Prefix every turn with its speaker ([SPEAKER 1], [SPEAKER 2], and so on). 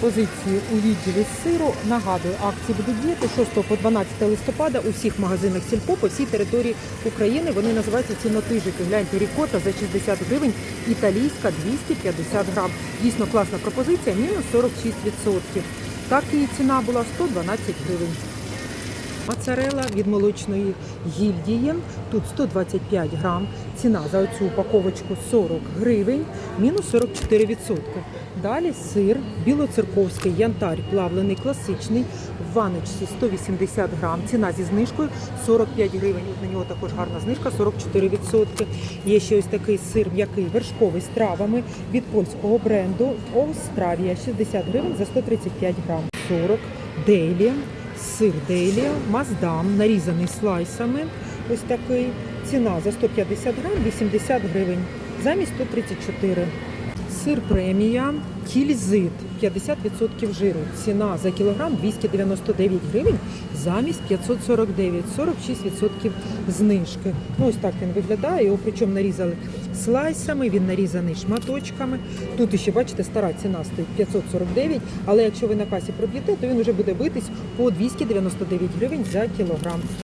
[SPEAKER 1] пропозиції у відділі сиру. Нагадую, акції будуть діяти 6 по 12 листопада у всіх магазинах Сільпо по всій території України. Вони називаються цінотижики. Гляньте, рікота за 60 гривень, італійська 250 грам. Дійсно класна пропозиція, мінус 46%. Так її ціна була 112 гривень. Моцарела від молочної гільдії. Тут 125 грам. Ціна за оцю упаковочку 40 гривень, мінус 44%. Далі сир білоцерковський янтарь плавлений класичний в ваночці 180 грам. Ціна зі знижкою 45 гривень. От на нього також гарна знижка 44%. Є ще ось такий сир м'який вершковий з травами від польського бренду Остравія 60 гривень за 135 грам. 40 Дейлі сир Дейлі, маздам, нарізаний слайсами. Ось такий. Ціна за 150 грам 80 гривень, замість 134. Сир премія, кільзит 50% жиру. Ціна за кілограм 299 гривень, замість 549, 46% знижки. Ну, ось так він виглядає. Його причому нарізали слайсами, він нарізаний шматочками. Тут ще, бачите, стара ціна стоїть 549, але якщо ви на касі проб'єте, то він вже буде битись по 299 гривень за кілограм.